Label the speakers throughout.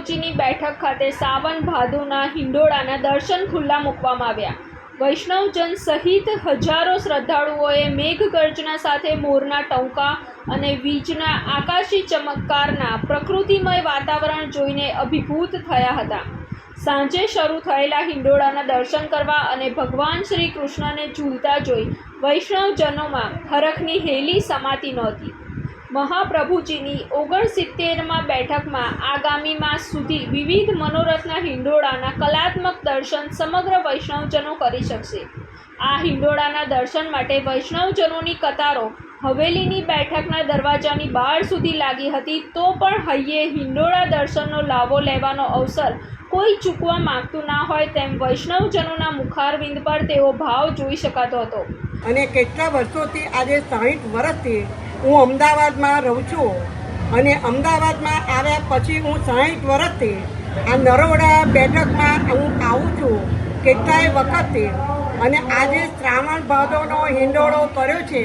Speaker 1: મહાપ્રભુજીની બેઠક ખાતે સાવન ભાદુના હિંડોળાના દર્શન ખુલ્લા મૂકવામાં આવ્યા. વૈષ્ણવજન સહિત હજારો શ્રદ્ધાળુઓએ મેઘગર્જના સાથે મોરના ટંકા અને વીજના આકાશી ચમત્કારના પ્રકૃતિમય વાતાવરણ જોઈને અભિભૂત થયા હતા. સાંજે શરૂ થયેલા હિંડોળાના દર્શન કરવા અને ભગવાન શ્રી કૃષ્ણને ઝૂલતા જોઈ વૈષ્ણવજનોમાં હરખની હેલી સમાતી નહોતી. મહાપ્રભુજીની ઓગણસિત્તેરમાં બેઠકમાં આગામી માસ સુધી વિવિધ મનોરથના હિંડોળાના કલાત્મક દર્શન સમગ્ર વૈષ્ણવજનો કરી શકશે. આ હિંડોળાના દર્શન માટે વૈષ્ણવજનોની કતારો હવેલીની બેઠકના દરવાજાની બહાર સુધી લાગી હતી તો પણ હૈયે હિંડોળા દર્શનનો લાવો લેવાનો અવસર કોઈ ચૂકવા માંગતું ના હોય તેમ વૈષ્ણવજનોના મુખારવિંદ પર તેવો ભાવ જોઈ શકાતો હતો.
Speaker 2: અને કેટલા વર્ષોથી આજે સાહીઠ વર્ષથી હું અમદાવાદમાં રહું છું. અને અમદાવાદમાં આવ્યા પછી હું સાહીઠ વર્ષથી આ નરોડા બેઠકમાં હું આવું છું કેટલાય વખતથી. અને આજે શ્રાવણ ભાદોનો હિંડોળો કર્યો છે.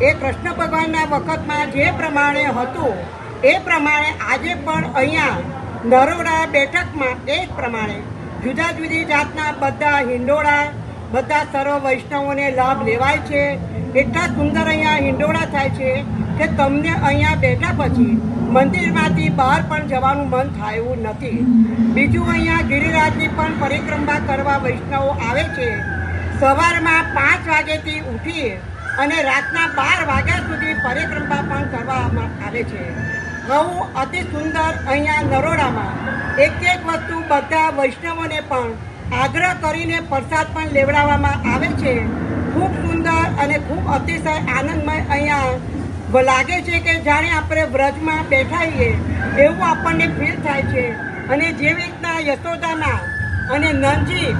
Speaker 2: એ કૃષ્ણ ભગવાનના વખતમાં જે પ્રમાણે હતું, એ પ્રમાણે આજે પણ અહીંયા નરોડા બેઠકમાં એ જ પ્રમાણે જુદા જુદી જાતના બધા હિંડોળા, બધા સર્વ વૈષ્ણવોને લાભ લેવાય છે. એટલા સુંદર અહીંયા હિંડોળા થાય છે કે તમને અહીંયા બેઠા પછી મંદિરમાંથી બહાર પણ જવાનું મન થાય નથી. બીજું અહીંયા ગિરિરાજની પણ પરિક્રમા કરવા વૈષ્ણવો આવે છે. સવારમાં પાંચ વાગ્યાથી ઉઠી અને રાતના બાર વાગ્યા સુધી પરિક્રમા પણ કરવામાં આવે છે. બહુ અતિ સુંદર અહીંયા નરોડામાં એક એક વસ્તુ બધા વૈષ્ણવોને પણ આગ્રહ કરીને પ્રસાદ પણ લેવડાવવામાં આવે છે. ખૂબ અતિશય આનંદમય અહીંયા લાગે છે કે જાણે આપણે વ્રજમાં બેઠાઈએ એવું આપણને ફીલ થાય છે. અને જેવી રીતના યશોદાના અને નંદજી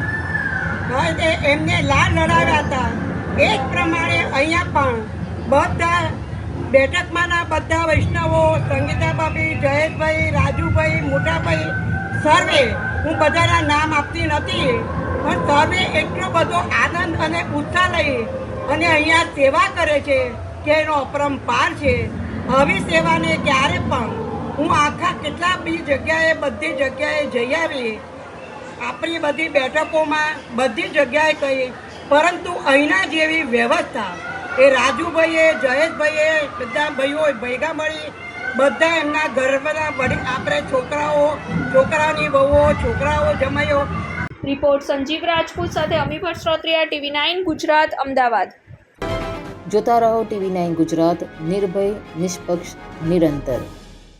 Speaker 2: હા, એમને લાડ લડાવ્યા હતા એ જ પ્રમાણે અહીંયા પણ બધા બેઠકમાંના બધા વૈષ્ણવો સંગીતા ભાભી જયેશભાઈ રાજુભાઈ મોટાભાઈ સર્વે હું બધાના નામ આપતી નથી પણ સર્વે એટલો બધો આનંદ અને ઉત્સાહ લઈ અને અહીંયા સેવા કરે છે, કે એનો અપરંપાર છે. આવી સેવાને ક્યારે પણ હું આખા કેટલા બી જગ્યાએ, બધી જગ્યાએ જઈ આવી. આપણી બધી બેઠકોમાં બધી જગ્યાએ કહી પરંતુ અહીંના જેવી વ્યવસ્થા એ રાજુભાઈએ, જયેશભાઈએ બધા ભાઈઓ ભેગા મળી, બધા એમના ગર્ભના વડી આપણે છોકરાઓ, છોકરાની બહુઓ, છોકરાઓ જમાઈઓ
Speaker 1: રિપોર્ટ સંજીવ રાજપૂત સાથે અમીભટ્ટ શ્રોત્રિયા ટીવી નાઇન ગુજરાત, અમદાવાદ.
Speaker 3: જોતા રહો ટીવી નાઇન ગુજરાત, નિર્ભય, નિષ્પક્ષ, નિરંતર.